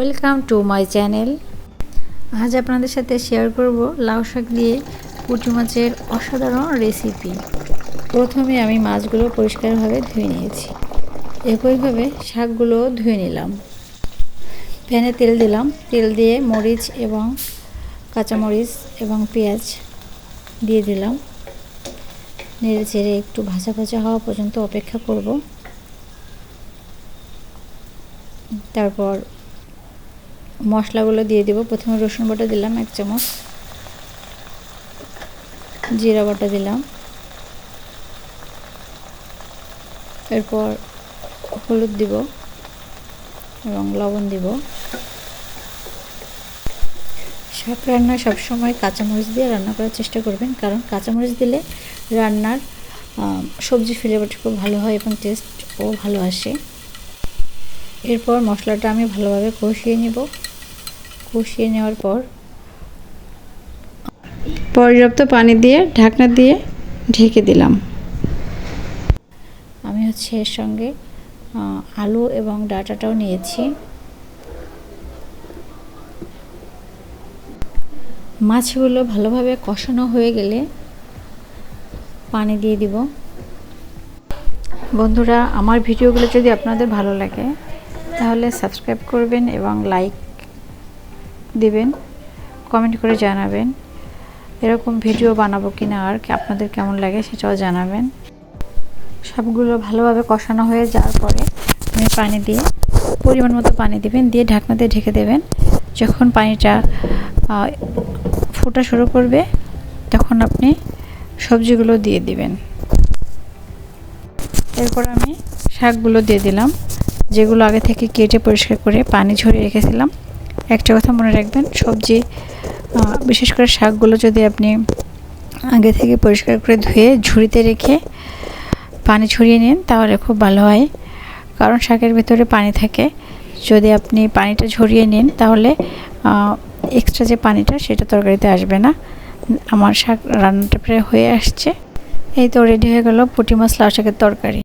Welcome to my channel আজ আপনাদের সাথে শেয়ার করব লাউ শাক দিয়ে পুঁটি মাছের অসাধারণ রেসিপি প্রথমে আমি মাছগুলো পরিষ্কারভাবে ধুয়ে নিয়েছি। একইভাবে শাকগুলো ধুয়ে নিলাম। প্যানে তেল দিলাম। তেল দিয়ে মরিচ এবং কাঁচামরিচ এবং পেঁয়াজ দিয়ে দিলাম। নেড়ে চেড়ে একটু ভাজা ভাজা হওয়া পর্যন্ত অপেক্ষা করব। তারপর মশলাগুলো দিয়ে দেবো। প্রথমে রসুন বাটা দিলাম, এক চামচ। জিরা বাটা দিলাম। এরপর হলুদ দিব এবং লবণ দিব। শাক রান্না সবসময় কাঁচামরিচ দিয়ে রান্না করার চেষ্টা করবেন, কারণ কাঁচামরিচ দিলে রান্নার সবজি ফ্লেভারটা খুব ভালো হয় এবং টেস্টও ভালো আসে। এরপর মশলাটা আমি ভালোভাবে কষিয়ে নেব। কষিয়ে নেওয়ার পর পর্যাপ্ত পানি দিয়ে ঢাকনা দিয়ে ঢেকে দিলাম। আমি হচ্ছে এর সঙ্গে আলু এবং ডাটাটাও নিয়েছি। মাছগুলো ভালোভাবে কষানো হয়ে গেলে পানি দিয়ে দিব। বন্ধুরা, আমার ভিডিওগুলো যদি আপনাদের ভালো লাগে, তাহলে সাবস্ক্রাইব করবেন এবং লাইক দিবেন কমেন্ট করে জানাবেন, এরকম ভিডিও বানাবো কি না আর আপনাদের কেমন লাগে সেটাও জানাবেন। সবগুলো ভালোভাবে কষানো হয়ে যাওয়ার পরে আপনি পানি দিয়ে পরিমাণ মতো পানি দিবেন, দিয়ে ঢাকনা দিয়ে ঢেকে দেবেন। যখন পানিটা ফোটা শুরু করবে, তখন আপনি সবজিগুলো দিয়ে দিবেন। এরপর আমি শাকগুলো দিয়ে দিলাম, যেগুলো আগে থেকে কেটে পরিষ্কার করে পানি ঝরিয়ে রেখেছিলাম। একটা কথা মনে রাখবেন, সবজি বিশেষ করে শাকগুলো যদি আপনি আগে থেকে পরিষ্কার করে ধুয়ে ঝুড়িতে রেখে পানি ছড়িয়ে নিন, তাহলে খুব ভালো হয়। কারণ শাকের ভিতরে পানি থাকে। যদি আপনি পানিটা ঝরিয়ে নিন, তাহলে এক্সট্রা যে পানিটা, সেটা তরকারিতে আসবে না। আমার শাক রান্নাটা প্রায় হয়ে আসছে। এই তো রেডি হয়ে গেল পুঁটি মাছ লাউ শাকের তরকারি।